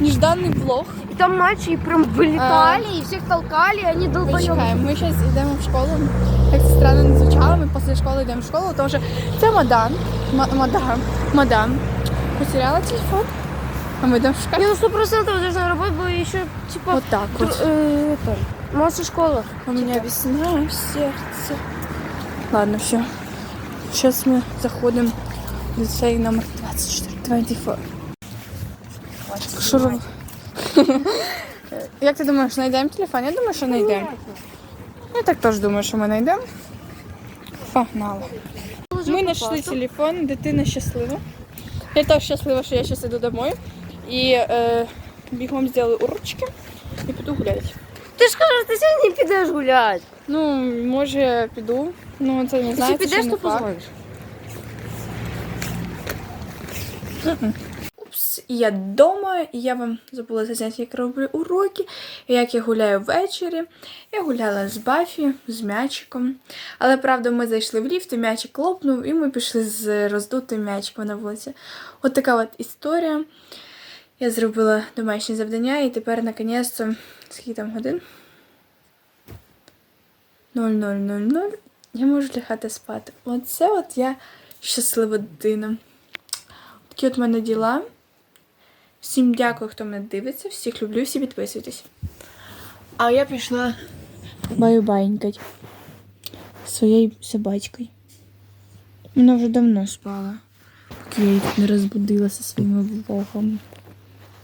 нежданний влог. И там мальчики прям вылетали и всех толкали, и они долбоёбы. Почекаємо, ми зараз йдемо в школу. Як це странно не звучало, ми після школи йдемо в школу, тому що це мадам, ма- мадам, мадам потеряла телефон, а ми йдемо шукати. Не, ну сто процентов должна работать, бо еще типа... Вот так тр- вот. э, это, Масса школа. У меня весна в сердце. Ладно, все. Сейчас мы заходим в ліцей номер 24, 24. Роб- Як ти думаєш, знайдемо телефон? Я думаю, що знайдемо. Я так теж думаю, що ми знайдемо. Погнали. Ми знайшли телефон, дитина щаслива. Я теж щаслива, що я зараз іду домой. І е, бігом зробили урочки і піду гуляти. Ти ж кажеш, ти сьогодні не підеш гуляти. Ну, може, піду. Ну, це не знаю. Якщо підеш, то позвониш. І я вдома, і я вам забула зазняти, як роблю уроки, як я гуляю ввечері. Я гуляла з Бафі, з м'ячиком. Але правда, ми зайшли в ліфт, і м'ячик лопнув, і ми пішли з роздутим м'ячиком на вулиці. От така от історія. Я зробила домашнє завдання, і тепер, наконець-то, скільки там годин? 0000. Я можу лягати спати. Оце от я щаслива дитина. Такі от мене діла. Всім дякую, хто мене дивиться. Всіх люблю, всі підписуйтесь. А я пішла баю-баєнькать своєю собачкою. Вона вже давно спала, поки я її не розбудила зі своїми влогами.